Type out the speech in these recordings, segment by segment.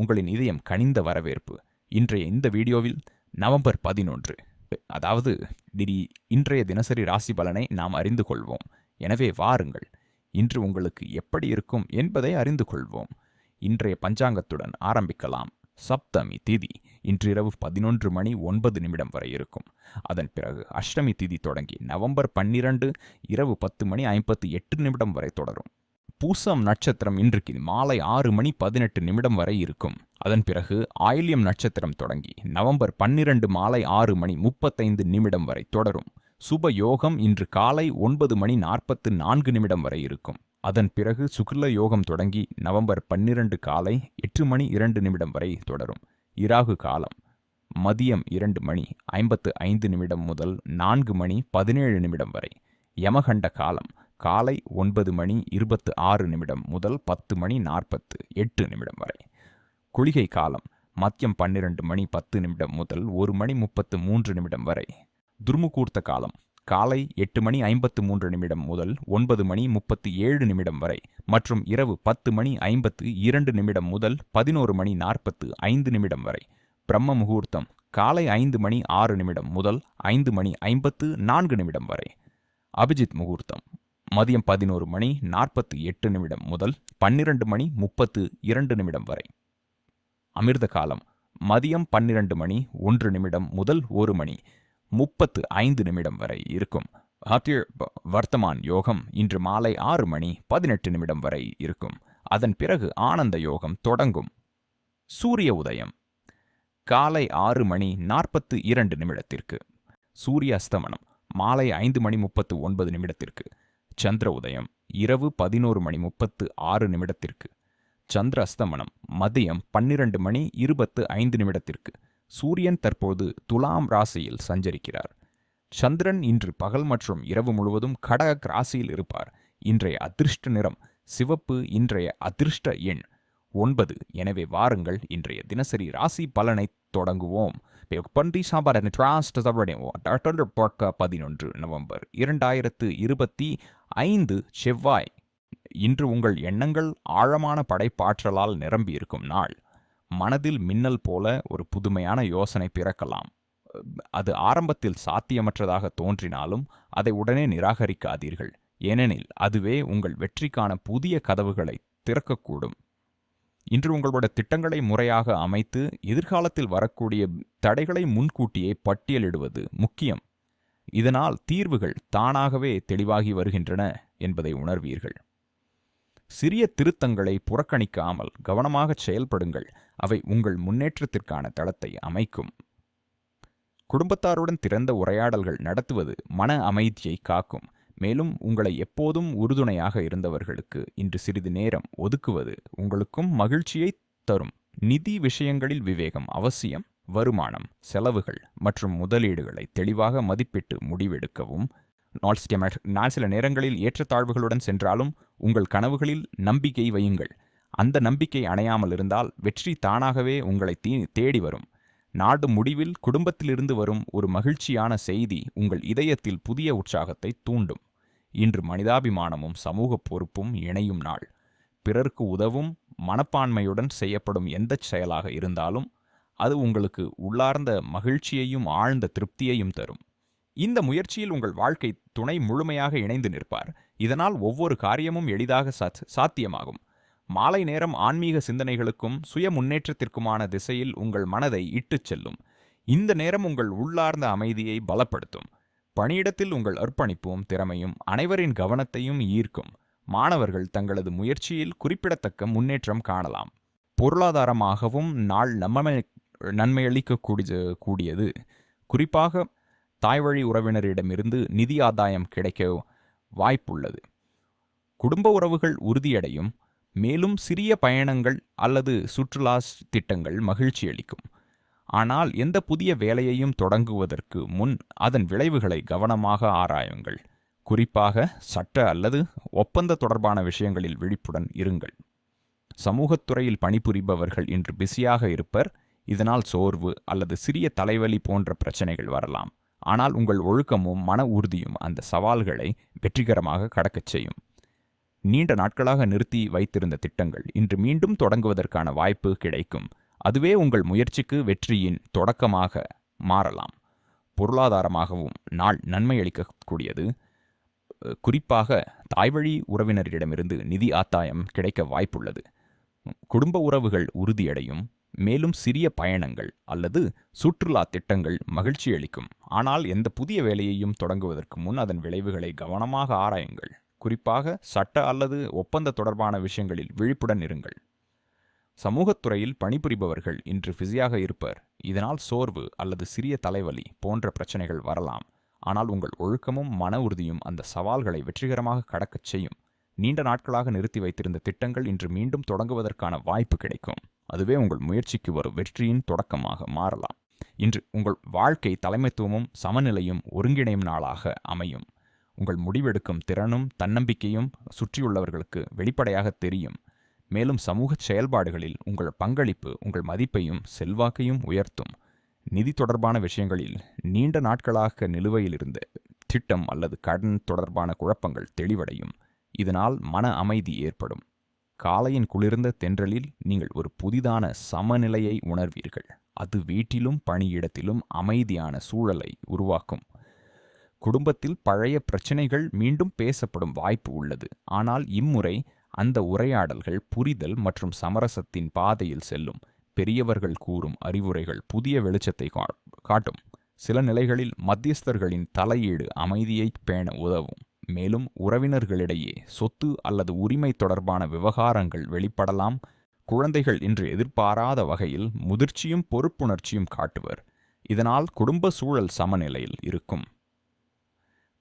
உங்களின் இதயம் கனிந்த வரவேற்பு. இன்றைய இந்த வீடியோவில் நவம்பர் பதினொன்று. அதாவது திடீ இன்றைய தினசரி ராசி பலனை நாம் அறிந்து கொள்வோம். எனவே வாருங்கள் இன்று உங்களுக்கு எப்படி இருக்கும் என்பதை அறிந்து கொள்வோம். இன்றைய பஞ்சாங்கத்துடன் ஆரம்பிக்கலாம். சப்தமி திதி இன்றிரவு பதினொன்று மணி ஒன்பது நிமிடம் வரை இருக்கும். அதன் பிறகு அஷ்டமி திதி தொடங்கி நவம்பர் பன்னிரண்டு இரவு பத்து மணி ஐம்பத்து எட்டு நிமிடம் வரை தொடரும். பூசம் நட்சத்திரம் இன்றைக்கு மாலை ஆறு மணி பதினெட்டு நிமிடம் வரை இருக்கும். அதன் பிறகு ஆயில்யம் நட்சத்திரம் தொடங்கி நவம்பர் பன்னிரண்டு மாலை ஆறு மணி முப்பத்தைந்து நிமிடம் வரை தொடரும். சுப யோகம் இன்று காலை ஒன்பது மணி நாற்பத்து நான்கு நிமிடம் வரை இருக்கும். அதன் பிறகு சுக்ல யோகம் தொடங்கி நவம்பர் பன்னிரண்டு காலை எட்டு மணி இரண்டு நிமிடம் வரை தொடரும். இராகு காலம் மதியம் இரண்டு மணி ஐம்பத்து ஐந்து நிமிடம் முதல் நான்கு மணி பதினேழு நிமிடம் வரை. யமகண்ட காலம் காலை ஒன்பது மணி இருபத்து ஆறு நிமிடம் முதல் பத்து மணி நாற்பத்து எட்டு நிமிடம் வரை. குளிகை காலம் மத்தியம் பன்னிரண்டு மணி பத்து நிமிடம் முதல் ஒரு மணி முப்பத்து மூன்று நிமிடம் வரை. துர்முகூர்த்த காலம் காலை எட்டு மணி ஐம்பத்து மூன்று நிமிடம் முதல் ஒன்பது மணி முப்பத்து ஏழு நிமிடம் வரை மற்றும் இரவு பத்து மணி ஐம்பத்து இரண்டு நிமிடம் முதல் பதினோரு மணி நாற்பத்து ஐந்து நிமிடம் வரை. பிரம்ம முகூர்த்தம் காலை ஐந்து மணி ஆறு நிமிடம் முதல் ஐந்து மணி ஐம்பத்து நான்கு நிமிடம் வரை. அபிஜித் முகூர்த்தம் மதியம் பதினோரு மணி நாற்பத்தி எட்டு நிமிடம் முதல் பன்னிரண்டு மணி முப்பத்து இரண்டு நிமிடம் வரை. அமிர்த காலம் மதியம் பன்னிரண்டு மணி ஒன்று நிமிடம் முதல் ஒரு மணி முப்பத்து ஐந்து நிமிடம் வரை இருக்கும். ஹத்திய வர்த்தமான் யோகம் இன்று மாலை ஆறு மணி பதினெட்டு நிமிடம் வரை இருக்கும். அதன் பிறகு ஆனந்த யோகம் தொடங்கும். சூரிய உதயம் காலை ஆறு மணி நாற்பத்து இரண்டு நிமிடத்திற்கு. சூரிய அஸ்தமனம் மாலை ஐந்து மணி முப்பத்து ஒன்பது நிமிடத்திற்கு. சந்திர உதயம் இரவு பதினோரு மணி முப்பத்து ஆறு நிமிடத்திற்கு. சந்திர அஸ்தமனம் மதியம் பன்னிரண்டு மணி இருபத்து ஐந்து நிமிடத்திற்கு. சூரியன் தற்போது துலாம் ராசியில் சஞ்சரிக்கிறார். சந்திரன் இன்று பகல் மற்றும் இரவு முழுவதும் கடக ராசியில் இருப்பார். இன்றைய அதிர்ஷ்ட நிறம் சிவப்பு இன்றைய அதிர்ஷ்ட எண். ஒன்பது. எனவே வாருங்கள் இன்றைய தினசரி ராசி பலனை தொடங்குவோம். பண்டி சாம்பார் பதினொன்று நவம்பர் இரண்டாயிரத்து இருபத்தி ஐந்து செவ்வாய். இன்று உங்கள் எண்ணங்கள் ஆழமான படைப்பாற்றலால் நிரம்பியிருக்கும் நாள். மனதில் மின்னல் போல ஒரு புதுமையான யோசனை பிறக்கலாம். அது ஆரம்பத்தில் சாத்தியமற்றதாக தோன்றினாலும் அதை உடனே நிராகரிக்காதீர்கள். ஏனெனில் அதுவே உங்கள் வெற்றிக்கான புதிய கதவுகளை திறக்கக்கூடும். இன்று உங்களோட திட்டங்களை முறையாக அமைத்து எதிர்காலத்தில் வரக்கூடிய தடைகளை முன்கூட்டியே பட்டியலிடுவது முக்கியம். இதனால் தீர்வுகள் தானாகவே தெளிவாகி வருகின்றன என்பதை உணர்வீர்கள். சிறிய திருத்தங்களை புறக்கணிக்காமல் கவனமாக செயல்படுங்கள். அவை உங்கள் முன்னேற்றத்திற்கான தளத்தை அமைக்கும். குடும்பத்தாருடன் திறந்த உரையாடல்கள் நடத்துவது மன அமைதியை காக்கும். மேலும் உங்களை எப்போதும் உறுதுணையாக இருந்தவர்களுக்கு இன்று சிறிது நேரம் ஒதுக்குவது உங்களுக்கும் மகிழ்ச்சியை தரும். நிதி விஷயங்களில் விவேகம் அவசியம். வருமானம் செலவுகள் மற்றும் முதலீடுகளை தெளிவாக மதிப்பிட்டு முடிவெடுக்கவும். நான் சில நேரங்களில் ஏற்றத்தாழ்வுகளுடன் சென்றாலும் உங்கள் கனவுகளில் நம்பிக்கை வையுங்கள். அந்த நம்பிக்கை அணையாமல் இருந்தால் வெற்றி தானாகவே உங்களை தேடி வரும். நாடு முடிவில் குடும்பத்திலிருந்து வரும் ஒரு மகிழ்ச்சியான செய்தி உங்கள் இதயத்தில் புதிய உற்சாகத்தை தூண்டும். இன்று மனிதாபிமானமும் சமூக பொறுப்பும் இணையும் நாள். பிறருக்கு உதவும் மனப்பான்மையுடன் செய்யப்படும் எந்த செயலாக இருந்தாலும் அது உங்களுக்கு உள்ளார்ந்த மகிழ்ச்சியையும் ஆழ்ந்த திருப்தியையும் தரும். இந்த முயற்சியில் உங்கள் வாழ்க்கை துணை முழுமையாக இணைந்து நிற்பார். இதனால் ஒவ்வொரு காரியமும் எளிதாக சாத்தியமாகும். மாலை நேரம் ஆன்மீக சிந்தனைகளுக்கும் சுய முன்னேற்றத்திற்குமான திசையில் உங்கள் மனதை இட்டுச் செல்லும். இந்த நேரம் உங்கள் உள்ளார்ந்த அமைதியை பலப்படுத்தும். பணியிடத்தில் உங்கள் அர்ப்பணிப்பும் திறமையும் அனைவரின் கவனத்தையும் ஈர்க்கும். மாணவர்கள் தங்களது முயற்சியில் குறிப்பிடத்தக்க முன்னேற்றம் காணலாம். பொருளாதாரமாகவும் நாள் நம்ம நன்மையளிக்கக்கூடிய கூடியது. குறிப்பாக தாய்வழி உறவினரிடமிருந்து நிதி ஆதாயம் கிடைக்க வாய்ப்புள்ளது. குடும்ப உறவுகள் உறுதியடையும் மேலும் சிறிய பயணங்கள் அல்லது சுற்றுலா திட்டங்கள் மகிழ்ச்சி அளிக்கும். ஆனால் எந்த புதிய வேலையையும் தொடங்குவதற்கு முன் அதன் விளைவுகளை கவனமாக ஆராயுங்கள். குறிப்பாக சட்ட அல்லது ஒப்பந்த தொடர்பான விஷயங்களில் விழிப்புடன் இருங்கள். சமூகத்துறையில் பணிபுரிபவர்கள் இன்று பிஸியாக இருப்பர். இதனால் சோர்வு அல்லது சிறிய தலைவலி போன்ற பிரச்சனைகள் வரலாம். ஆனால் உங்கள் ஒழுக்கமும் மன உறுதியும் அந்த சவால்களை வெற்றிகரமாக கடக்கச் செய்யும். நீண்ட நாட்களாக நிறுத்தி வைத்திருந்த திட்டங்கள் இன்று மீண்டும் தொடங்குவதற்கான வாய்ப்பு கிடைக்கும். அதுவே உங்கள் முயற்சிக்கு வெற்றியின் தொடக்கமாக மாறலாம். பொருளாதாரமாகவும் நாள் நன்மை அளிக்கக்கூடியது. குறிப்பாக தாய்வழி உறவினரிடமிருந்து நிதி ஆதாயம் கிடைக்க வாய்ப்புள்ளது. குடும்ப உறவுகள் உறுதியடையும். மேலும் சிறிய பயணங்கள் அல்லது சுற்றுலா திட்டங்கள் மகிழ்ச்சி அளிக்கும். ஆனால் எந்த புதிய வேலையையும் தொடங்குவதற்கு முன் அதன் விளைவுகளை கவனமாக ஆராயுங்கள். குறிப்பாக சட்ட அல்லது ஒப்பந்த தொடர்பான விஷயங்களில் விழிப்புடன் இருங்கள். சமூகத்துறையில் பணிபுரிபவர்கள் இன்று பிஸியாக இருப்பர். இதனால் சோர்வு அல்லது சிறிய தலைவலி போன்ற பிரச்சனைகள் வரலாம். ஆனால் உங்கள் ஒழுக்கமும் மன உறுதியும் அந்த சவால்களை வெற்றிகரமாக கடக்கச் செய்யும். நீண்ட நாட்களாக நிறுத்தி வைத்திருந்த திட்டங்கள் இன்று மீண்டும் தொடங்குவதற்கான வாய்ப்பு கிடைக்கும். அதுவே உங்கள் முயற்சிக்கு ஒரு வெற்றியின் தொடக்கமாக மாறலாம். இன்று உங்கள் வாழ்க்கை தலைமைத்துவமும் சமநிலையும் ஒருங்கிணையும் நாளாக அமையும். உங்கள் முடிவெடுக்கும் திறனும் தன்னம்பிக்கையும் சுற்றியுள்ளவர்களுக்கு வெளிப்படையாக தெரியும். மேலும் சமூக செயல்பாடுகளில் உங்கள் பங்களிப்பு உங்கள் மதிப்பையும் செல்வாக்கையும் உயர்த்தும். நிதி தொடர்பான விஷயங்களில் நீண்ட நாட்களாக நிலுவையில் இருந்த திட்டம் அல்லது கடன் தொடர்பான குழப்பங்கள் தெளிவடையும். இதனால் மன அமைதி ஏற்படும். காலையின் குளிர்ந்த தென்றலில் நீங்கள் ஒரு புதிதான சமநிலையை உணர்வீர்கள். அது வீட்டிலும் பணியிடத்திலும் அமைதியான சூழலை உருவாக்கும். குடும்பத்தில் பழைய பிரச்சனைகள் மீண்டும் பேசப்படும் வாய்ப்பு உள்ளது. ஆனால் இம்முறை அந்த உரையாடல்கள் புரிதல் மற்றும் சமரசத்தின் பாதையில் செல்லும். பெரியவர்கள் கூறும் அறிவுரைகள் புதிய வெளிச்சத்தை கா- காட்டும். சில நிலைகளில் மத்தியஸ்தர்களின் தலையீடு அமைதியை பேண உதவும். மேலும் உறவினர்களிடையே சொத்து அல்லது உரிமை தொடர்பான விவகாரங்கள் வெளிப்படலாம். குழந்தைகள் இன்று எதிர்பாராத வகையில் முதிர்ச்சியும் பொறுப்புணர்ச்சியும் காட்டுவர். இதனால் குடும்ப சூழல் சமநிலையில் இருக்கும்.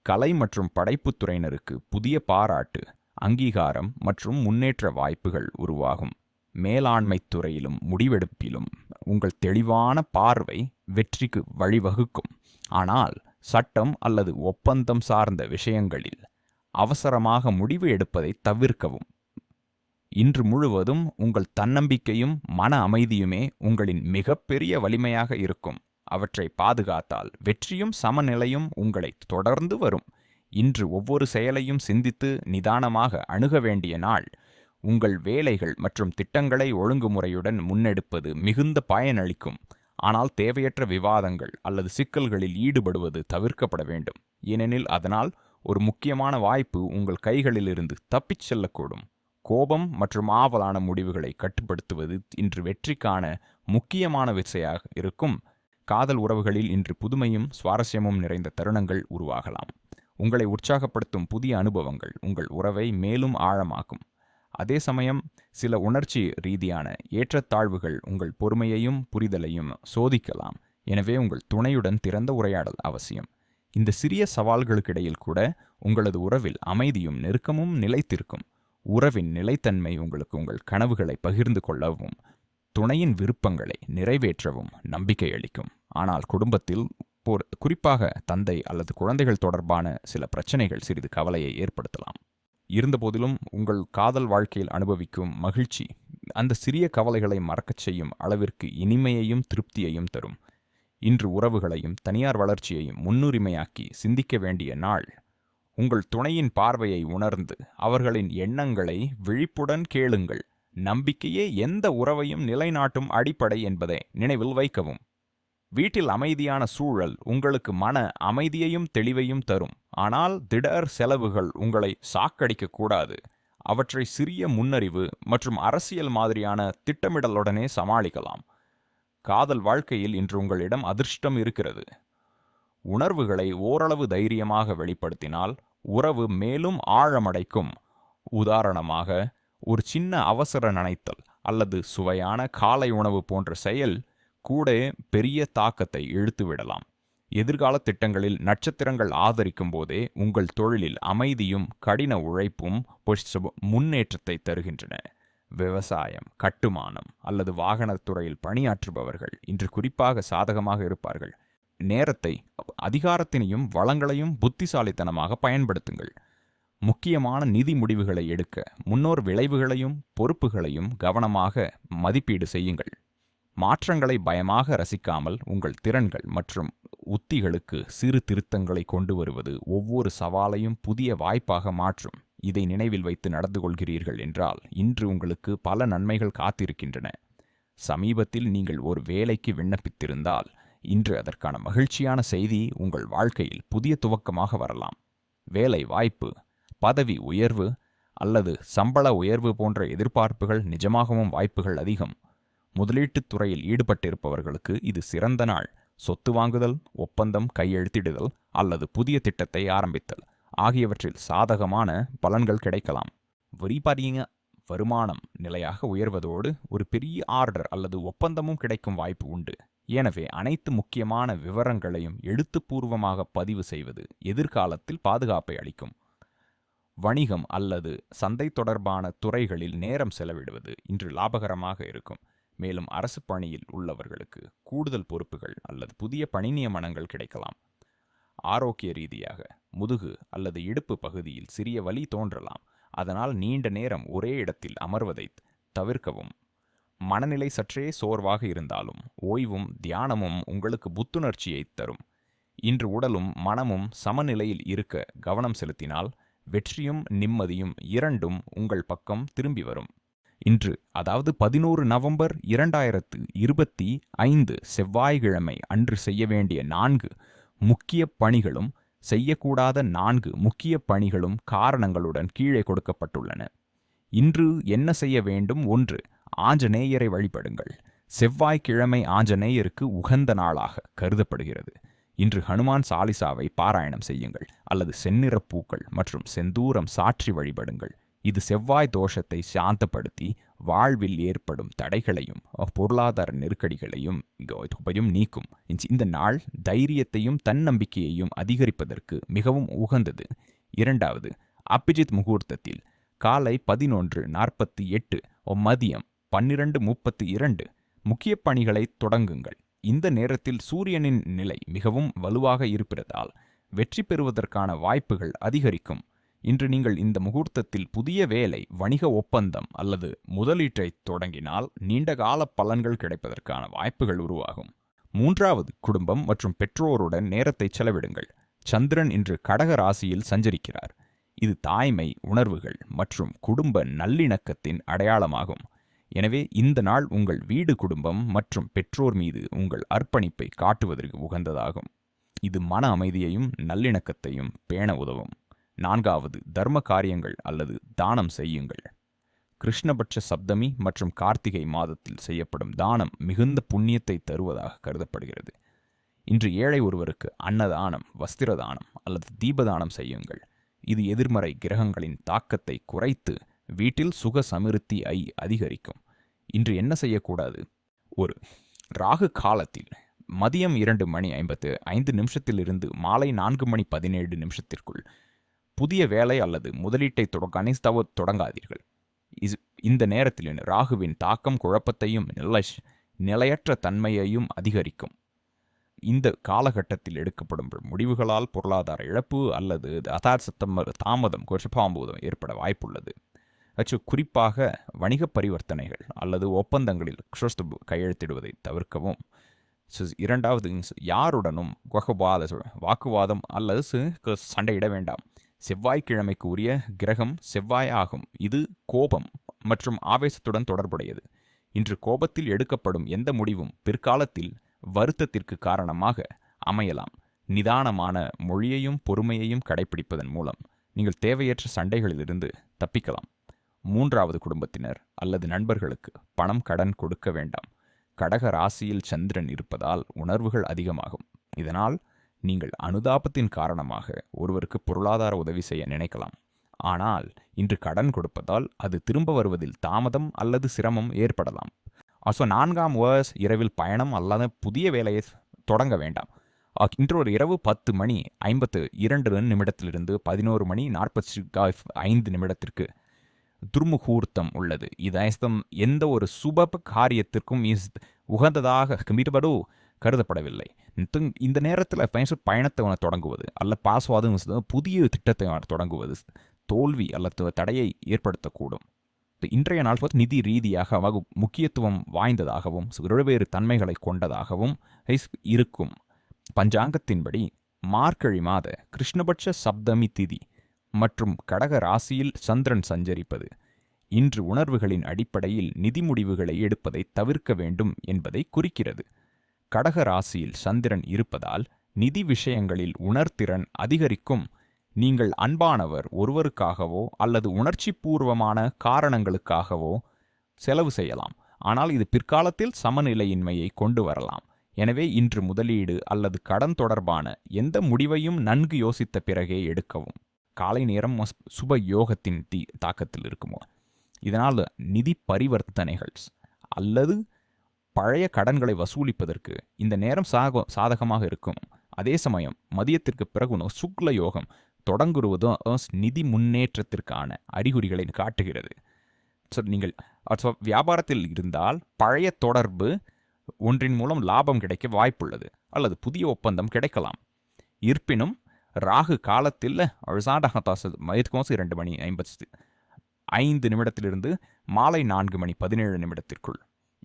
கலை மற்றும் படைப்புத் துறையினருக்கு புதிய பாராட்டு அங்கீகாரம் மற்றும் முன்னேற்ற வாய்ப்புகள் உருவாகும். மேலாண்மை துறையிலும் முடிவெடுப்பிலும் உங்கள் தெளிவான பார்வை வெற்றிக்கு வழிவகுக்கும். ஆனால் சட்டம் அல்லது ஒப்பந்தம் சார்ந்த விஷயங்களில் அவசரமாக முடிவு எடுப்பதை தவிர்க்கவும். இன்று முழுவதும் உங்கள் தன்னம்பிக்கையும் மன அமைதியுமே உங்களின் மிகப்பெரிய வலிமையாக இருக்கும். அவற்றை பாதுகாத்தால் வெற்றியும் சமநிலையும் உங்களை தொடர்ந்து வரும். இன்று ஒவ்வொரு செயலையும் சிந்தித்து நிதானமாக அணுக வேண்டிய நாள். உங்கள் வேலைகள் மற்றும் திட்டங்களை ஒழுங்குமுறையுடன் முன்னெடுப்பது மிகுந்த பயனளிக்கும். ஆனால் தேவையற்ற விவாதங்கள் அல்லது சிக்கல்களில் ஈடுபடுவது தவிர்க்கப்பட வேண்டும். ஏனெனில் அதனால் ஒரு முக்கியமான வாய்ப்பு உங்கள் கைகளிலிருந்து தப்பிச் செல்லக்கூடும். கோபம் மற்றும் ஆவலான முடிவுகளை கட்டுப்படுத்துவது இன்று வெற்றிக்கான முக்கியமான விசையாக இருக்கும். காதல் உறவுகளில் இன்று புதுமையும் சுவாரஸ்யமும் நிறைந்த தருணங்கள் உருவாகலாம். உங்களை உற்சாகப்படுத்தும் புதிய அனுபவங்கள் உங்கள் உறவை மேலும் ஆழமாக்கும். அதே சமயம் சில உணர்ச்சி ரீதியான ஏற்றத்தாழ்வுகள் உங்கள் பொறுமையையும் புரிதலையும் சோதிக்கலாம். எனவே உங்கள் துணையுடன் திறந்த உரையாடல் அவசியம். இந்த சிறிய சவால்களுக்கிடையில் கூட உங்களது உறவில் அமைதியும் நெருக்கமும் நிலைத்திருக்கும். உறவின் நிலைத்தன்மை உங்களுக்கு உங்கள் கனவுகளை பகிர்ந்து கொள்ளவும் துணையின் விருப்பங்களை நிறைவேற்றவும் நம்பிக்கை அளிக்கும். ஆனால் குடும்பத்தில் போர் குறிப்பாக தந்தை அல்லது குழந்தைகள் தொடர்பான சில பிரச்சனைகள் சிறிது கவலையை ஏற்படுத்தலாம். இருந்தபோதிலும் உங்கள் காதல் வாழ்க்கையில் அனுபவிக்கும் மகிழ்ச்சி அந்த சிறிய கவலைகளை மறக்கச் செய்யும் அளவிற்கு இனிமையையும் திருப்தியையும் தரும். இன்று உறவுகளையும் தனியார் வளர்ச்சியையும் முன்னுரிமையாக்கி சிந்திக்க வேண்டிய நாள். உங்கள் துணையின் பார்வையை உணர்ந்து அவர்களின் எண்ணங்களை விழிப்புடன் கேளுங்கள். நம்பிக்கையே எந்த உறவையும் நிலைநாட்டும் அடிப்படை என்பதை நினைவில் வைக்கவும். வீட்டில் அமைதியான சூழல் உங்களுக்கு மன அமைதியையும் தெளிவையும் தரும். ஆனால் திடர் செலவுகள் உங்களை சாக்கடிக்க கூடாது. அவற்றை சிறிய முன்னறிவு மற்றும் அரசியல் மாதிரியான திட்டமிடலுடனே சமாளிக்கலாம். காதல் வாழ்க்கையில் இன்று உங்களிடம் அதிர்ஷ்டம் இருக்கிறது. உணர்வுகளை ஓரளவு தைரியமாக வெளிப்படுத்தினால் உறவு மேலும் ஆழமடைக்கும். உதாரணமாக ஒரு சின்ன அவசர நனைத்தல் அல்லது சுவையான காலை உணவு போன்ற செயல் கூட பெரிய தாக்கத்தை இழுத்துவிடலாம் எதிர்கால திட்டங்களில் நட்சத்திரங்கள் ஆதரிக்கும் போதே உங்கள் தொழிலில் அமைதியும் கடின உழைப்பும் முன்னேற்றத்தை தருகின்றன. விவசாயம் கட்டுமானம் அல்லது வாகனத்துறையில் பணியாற்றுபவர்கள் இன்று குறிப்பாக சாதகமாக இருப்பார்கள். நேரத்தை அதிகாரத்தினையும் வளங்களையும் புத்திசாலித்தனமாக பயன்படுத்துங்கள். முக்கியமான நிதி முடிவுகளை எடுக்க முன்னோர் விளைவுகளையும் பொறுப்புகளையும் கவனமாக மதிப்பீடு செய்யுங்கள். மாற்றங்களை பயமாக ரசிக்காமல் உங்கள் திறன்கள் மற்றும் உத்திகளுக்கு சிறு திருத்தங்களை கொண்டு வருவது ஒவ்வொரு சவாலையும் புதிய வாய்ப்பாக மாற்றும். இதை நினைவில் வைத்து நடந்து கொள்கிறீர்கள் என்றால் இன்று உங்களுக்கு பல நன்மைகள் காத்திருக்கின்றன. சமீபத்தில் நீங்கள் ஒரு வேலைக்கு விண்ணப்பித்திருந்தால் இன்று அதற்கான மகிழ்ச்சியான செய்தி உங்கள் வாழ்க்கையில் புதிய துவக்கமாக வரலாம். வேலை வாய்ப்பு பதவி உயர்வு அல்லது சம்பள உயர்வு போன்ற எதிர்பார்ப்புகள் நிஜமாகவும் வாய்ப்புகள் அதிகம். முதலீட்டுத் துறையில் ஈடுபட்டிருப்பவர்களுக்கு இது சிறந்த நாள். சொத்து வாங்குதல் ஒப்பந்தம் கையெழுத்திடுதல் அல்லது புதிய திட்டத்தை ஆரம்பித்தல் ஆகியவற்றில் சாதகமான பலன்கள் கிடைக்கலாம். வரி பாருங்க வருமானம் நிலையாக உயர்வதோடு ஒரு பெரிய ஆர்டர் அல்லது ஒப்பந்தமும் கிடைக்கும் வாய்ப்பு உண்டு. எனவே அனைத்து முக்கியமான விவரங்களையும் எழுத்துப்பூர்வமாக பதிவு செய்வது எதிர்காலத்தில் பாதுகாப்பை அளிக்கும். வணிகம் அல்லது சந்தை தொடர்பான துறைகளில் நேரம் செலவிடுவது இன்று லாபகரமாக இருக்கும். மேலும் அரசு பணியில் உள்ளவர்களுக்கு கூடுதல் பொறுப்புகள் அல்லது புதிய பணி நியமனங்கள் கிடைக்கலாம். ஆரோக்கிய ரீதியாக முதுகு அல்லது இடுப்பு பகுதியில் சிறிய வலி தோன்றலாம். அதனால் நீண்ட நேரம் ஒரே இடத்தில் அமர்வதை தவிர்க்கவும். மனநிலை சற்றே சோர்வாக இருந்தாலும் ஓய்வும் தியானமும் உங்களுக்கு புத்துணர்ச்சியை தரும். இன்று உடலும் மனமும் சமநிலையில் இருக்க கவனம் செலுத்தினால் வெற்றியும் நிம்மதியும் இரண்டும் உங்கள் பக்கம் திரும்பி வரும். இன்று அதாவது பதினோரு நவம்பர் இரண்டாயிரத்து இருபத்தி ஐந்து செவ்வாய்க்கிழமை அன்று செய்ய வேண்டிய நான்கு முக்கிய பணிகளும் செய்யக்கூடாத நான்கு முக்கிய பணிகளும் காரணங்களுடன் கீழே கொடுக்கப்பட்டுள்ளன. இன்று என்ன செய்ய வேண்டும்? ஒன்று ஆஞ்சநேயரை வழிபடுங்கள். செவ்வாய்க்கிழமை ஆஞ்சநேயருக்கு உகந்த நாளாக கருதப்படுகிறது. இன்று ஹனுமான் சாலிசாவை பாராயணம் செய்யுங்கள். அல்லது செந்நிறப்பூக்கள் மற்றும் செந்தூரம் சாற்றி வழிபடுங்கள். இது செவ்வாய் தோஷத்தை சாந்தப்படுத்தி வாழ்வில் ஏற்படும் தடைகளையும் பொருளாதார நெருக்கடிகளையும் நீக்கும். இந்த நாள் தைரியத்தையும் தன்னம்பிக்கையையும் அதிகரிப்பதற்கு மிகவும் உகந்தது. இரண்டாவது அபிஜித் முகூர்த்தத்தில் காலை பதினொன்று நாற்பத்தி எட்டு மதியம் பன்னிரண்டு முப்பத்தி இரண்டு முக்கிய பணிகளை தொடங்குங்கள். இந்த நேரத்தில் சூரியனின் நிலை மிகவும் வலுவாக இருப்பதால் வெற்றி பெறுவதற்கான வாய்ப்புகள் அதிகரிக்கும். இன்று நீங்கள் இந்த முகூர்த்தத்தில் புதிய வேலை வணிக ஒப்பந்தம் அல்லது முதலீட்டை தொடங்கினால் நீண்டகால பலன்கள் கிடைப்பதற்கான வாய்ப்புகள் உருவாகும். மூன்றாவது குடும்பம் மற்றும் பெற்றோருடன் நேரத்தை செலவிடுங்கள். சந்திரன் இன்று கடக ராசியில் சஞ்சரிக்கிறார். இது தாய்மை உணர்வுகள் மற்றும் குடும்ப நல்லிணக்கத்தின் அடையாளமாகும். எனவே இந்த நாள் உங்கள் வீடு குடும்பம் மற்றும் பெற்றோர் மீது உங்கள் அர்ப்பணிப்பை காட்டுவதற்கு உகந்ததாகும். இது மன அமைதியையும் நல்லிணக்கத்தையும் பேண உதவும். நான்காவது தர்ம காரியங்கள் அல்லது தானம் செய்யுங்கள். கிருஷ்ணபட்ச சப்தமி மற்றும் கார்த்திகை மாதத்தில் செய்யப்படும் தானம் மிகுந்த புண்ணியத்தை தருவதாக கருதப்படுகிறது. இன்று ஏழை ஒருவருக்கு அன்னதானம் வஸ்திர தானம் அல்லது தீபதானம் செய்யுங்கள். இது எதிர்மறை கிரகங்களின் தாக்கத்தை குறைத்து வீட்டில் சுக சமிருத்தி ஐ அதிகரிக்கும். இன்று என்ன செய்யக்கூடாது? ஒரு ராகு காலத்தில் மதியம் இரண்டு மணி ஐம்பத்து ஐந்து நிமிஷத்திலிருந்து மாலை நான்கு மணி பதினேழு நிமிஷத்திற்குள் புதிய வேலை அல்லது முதலீட்டை கணிஸ்தவ தொடங்காதீர்கள். இந்த நேரத்தில் ராகுவின் தாக்கம் குழப்பத்தையும் நிலை நிலையற்ற தன்மையையும் அதிகரிக்கும். இந்த காலகட்டத்தில் எடுக்கப்படும் முடிவுகளால் பொருளாதார இழப்பு அல்லது அதாசத்தம் தாமதம் குஷபாம்பூதம் ஏற்பட வாய்ப்புள்ளது. அச்சு குறிப்பாக வணிக பரிவர்த்தனைகள் அல்லது ஒப்பந்தங்களில் கையெழுத்திடுவதை தவிர்க்கவும். இரண்டாவது யாருடனும் வாக்குவாதம் அல்லது சண்டையிட வேண்டாம். செவ்வாய்க்கிழமைக்கு உரிய கிரகம் செவ்வாய் ஆகும். இது கோபம் மற்றும் ஆவேசத்துடன் தொடர்புடையது. இன்று கோபத்தில் எடுக்கப்படும் எந்த முடிவும் பிற்காலத்தில் வருத்தத்திற்கு காரணமாக அமையலாம். நிதானமான மொழியையும் பொறுமையையும் கடைபிடிப்பதன் மூலம் நீங்கள் தேவையற்ற சண்டைகளிலிருந்து தப்பிக்கலாம். மூன்றாவது குடும்பத்தினர் அல்லது நண்பர்களுக்கு பணம் கடன் கொடுக்க வேண்டாம். கடக ராசியில் சந்திரன் இருப்பதால் உணர்வுகள் அதிகமாகும். இதனால் நீங்கள் அனுதாபத்தின் காரணமாக ஒருவருக்கு பொருளாதார உதவி செய்ய நினைக்கலாம். ஆனால் இன்று கடன் கொடுப்பதால் அது திரும்ப வருவதில் தாமதம் அல்லது சிரமம் ஏற்படலாம். அசோ நான்காம் வர்ஸ் இரவில் பயணம் அல்லாத புதிய வேலையை தொடங்க வேண்டாம். இன்று ஒரு இரவு பத்து மணி ஐம்பத்து இரண்டு நிமிடத்திலிருந்து பதினோரு மணி நாற்பத்தி ஐந்து நிமிடத்திற்கு துர்முகூர்த்தம் உள்ளது. இது எந்த ஒரு சுப காரியத்திற்கும் இஸ் உகந்ததாக மீறுபடு கருதப்படவில்லை. இந்த நேரத்தில் பயணத்தை தொடங்குவது அல்ல பாஸ்வாதம் புதிய திட்டத்தை தொடங்குவது தோல்வி அல்லது தடையை ஏற்படுத்தக்கூடும். இன்றைய நாள் நிதி ரீதியாக முக்கியத்துவம் வாய்ந்ததாகவும் வெவ்வேறு தன்மைகளை கொண்டதாகவும் இருக்கும். பஞ்சாங்கத்தின்படி மார்கழி மாத கிருஷ்ணபட்ச சப்தமி திதி மற்றும் கடக ராசியில் சந்திரன் சஞ்சரிப்பது இன்று உணர்வுகளின் அடிப்படையில் நிதி முடிவுகளை எடுப்பதை தவிர்க்க வேண்டும் என்பதை குறிக்கிறது. கடக ராசியில் சந்திரன் இருப்பதால் நிதி விஷயங்களில் உணர்திறன் அதிகரிக்கும். நீங்கள் அன்பானவர் ஒருவருக்காகவோ அல்லது உணர்ச்சி பூர்வமான காரணங்களுக்காகவோ செலவு செய்யலாம். ஆனால் இது பிற்காலத்தில் சமநிலையின்மையை கொண்டு வரலாம். எனவே இன்று முதலீடு அல்லது கடன் தொடர்பான எந்த முடிவையும் நன்கு யோசித்த பிறகே எடுக்கவும். காலை நேரம் சுப யோகத்தின் தீ தாக்கத்தில் இருக்குமோ? இதனால் நிதி பரிவர்த்தனைகள் அல்லது பழைய கடன்களை வசூலிப்பதற்கு இந்த நேரம் சாக சாதகமாக இருக்கும். அதே சமயம் மதியத்திற்கு பிறகு சுக்ல யோகம் தொடங்குவதும் நிதி முன்னேற்றத்திற்கான அறிகுறிகளை காட்டுகிறது. ஸோ நீங்கள் so வியாபாரத்தில் இருந்தால் பழைய தொடர்பு ஒன்றின் மூலம் லாபம் கிடைக்க வாய்ப்புள்ளது அல்லது புதிய ஒப்பந்தம் கிடைக்கலாம். இருப்பினும் ராகு காலத்தில் அழுசாடகத்தாசு மயத்துக்கோசு இரண்டு மணி ஐம்பது ஐந்து நிமிடத்திலிருந்து மாலை நான்கு மணி பதினேழு நிமிடத்திற்குள்.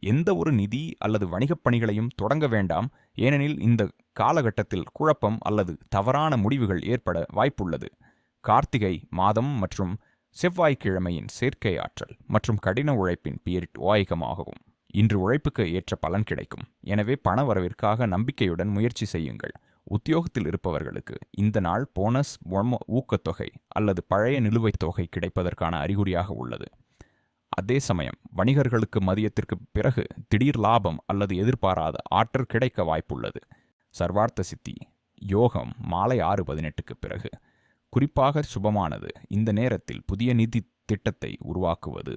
எந்த ஒரு நிதி அல்லது வணிகப் பணிகளையும் தொடங்க வேண்டாம். ஏனெனில் இந்த காலகட்டத்தில் குழப்பம் அல்லது தவறான முடிவுகள் ஏற்பட வாய்ப்புள்ளது. கார்த்திகை மாதம் மற்றும் செவ்வாய்க்கிழமையின் சேர்க்கை ஆற்றல் மற்றும் கடின உழைப்பின் பீரிட் வாயகமாகவும் இன்று உழைப்புக்கு ஏற்ற பலன் கிடைக்கும். எனவே பண வரவிற்காக நம்பிக்கையுடன் முயற்சி செய்யுங்கள். உத்தியோகத்தில் இருப்பவர்களுக்கு இந்த நாள் போனஸ் ஊக்கத்தொகை அல்லது பழைய நிலுவைத் தொகை கிடைப்பதற்கான அறிகுறியாக உள்ளது. அதே சமயம் வணிகர்களுக்கு மதியத்திற்கு பிறகு திடீர் லாபம் அல்லது எதிர்பாராத ஆற்றல் கிடைக்க வாய்ப்புள்ளது. சர்வார்த்த சித்தி யோகம் மாலை ஆறு பதினெட்டுக்கு பிறகு. குறிப்பாக சுபமானது இந்த நேரத்தில் புதிய நிதி திட்டத்தை உருவாக்குவது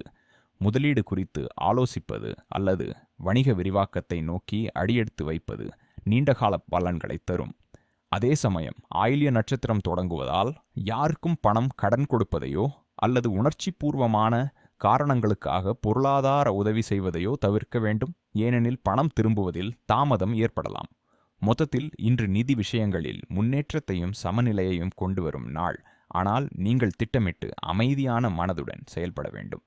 முதலீடு குறித்து ஆலோசிப்பது அல்லது வணிக விரிவாக்கத்தை நோக்கி அடியெடுத்து வைப்பது நீண்டகால பலன்களை தரும். அதே சமயம் ஆயில்ய நட்சத்திரம் தொடங்குவதால் யாருக்கும் பணம் கடன் கொடுப்பதையோ அல்லது உணர்ச்சி பூர்வமான காரணங்களுக்காக பொருளாதார உதவி செய்வதையோ தவிர்க்க வேண்டும். ஏனெனில் பணம் திரும்புவதில் தாமதம் ஏற்படலாம். மொத்தத்தில் இன்று நிதி விஷயங்களில் முன்னேற்றத்தையும் சமநிலையையும் கொண்டு வரும் நாள். ஆனால் நீங்கள் திட்டமிட்டு அமைதியான மனதுடன் செயல்பட வேண்டும்.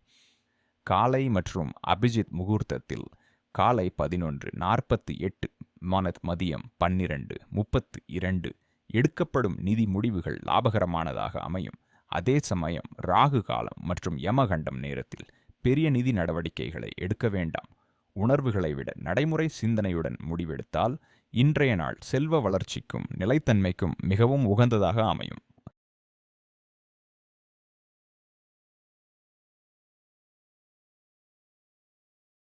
காலை மற்றும் அபிஜித் முகூர்த்தத்தில் காலை பதினொன்று நாற்பத்தி எட்டு மனத் மதியம் பன்னிரண்டு முப்பத்து இரண்டு. எடுக்கப்படும் நிதி முடிவுகள் லாபகரமானதாக அமையும். அதே சமயம் ராகு காலம் மற்றும் யமகண்டம் நேரத்தில் பெரிய நிதி நடவடிக்கைகளை எடுக்க வேண்டாம். உணர்வுகளை விட நடைமுறை சிந்தனையுடன் முடிவெடுத்தால் இன்றைய நாள் செல்வ வளர்ச்சிக்கும் நிலைத்தன்மைக்கும் மிகவும் உகந்ததாக அமையும்.